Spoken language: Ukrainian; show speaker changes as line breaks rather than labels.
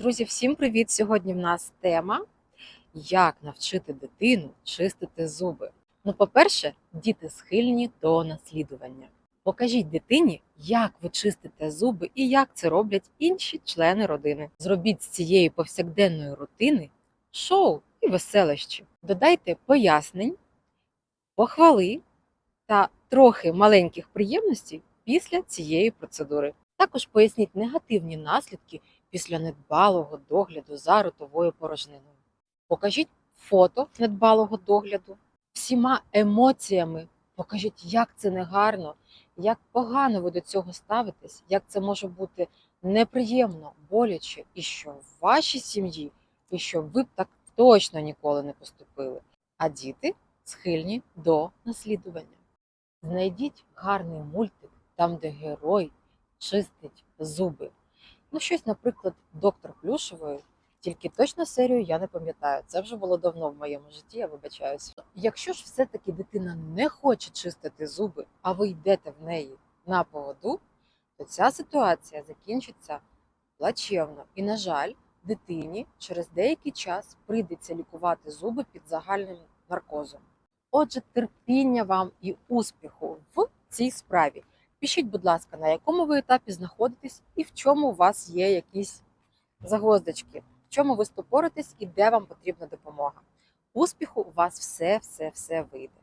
Друзі, всім привіт! Сьогодні в нас тема як навчити дитину чистити зуби. Ну, по-перше, діти схильні до наслідування. Покажіть дитині, як ви чистите зуби і як це роблять інші члени родини. Зробіть з цієї повсякденної рутини шоу і веселощі. Додайте пояснень, похвали та трохи маленьких приємностей після цієї процедури. Також поясніть негативні наслідки після недбалого догляду за ротовою порожниною. Покажіть фото недбалого догляду всіма емоціями. Покажіть, як це негарно, як погано ви до цього ставитесь, як це може бути неприємно, боляче, і що в вашій сім'ї, і що ви б так точно ніколи не поступили. А діти схильні до наслідування. Знайдіть гарний мультик, там, де герой чистить зуби. Ну, щось, наприклад, доктор Плюшевої, тільки точно серію я не пам'ятаю. Це вже було давно в моєму житті, я вибачаюся. Якщо ж все-таки дитина не хоче чистити зуби, а ви йдете в неї на поводу, то ця ситуація закінчиться плачевно. І, на жаль, дитині через деякий час прийдеться лікувати зуби під загальним наркозом. Отже, терпіння вам і успіху в цій справі. Пишіть, будь ласка, на якому ви етапі знаходитесь і в чому у вас є якісь загвоздочки, в чому ви стопоритесь і де вам потрібна допомога. Успіху у вас все, все, все вийде.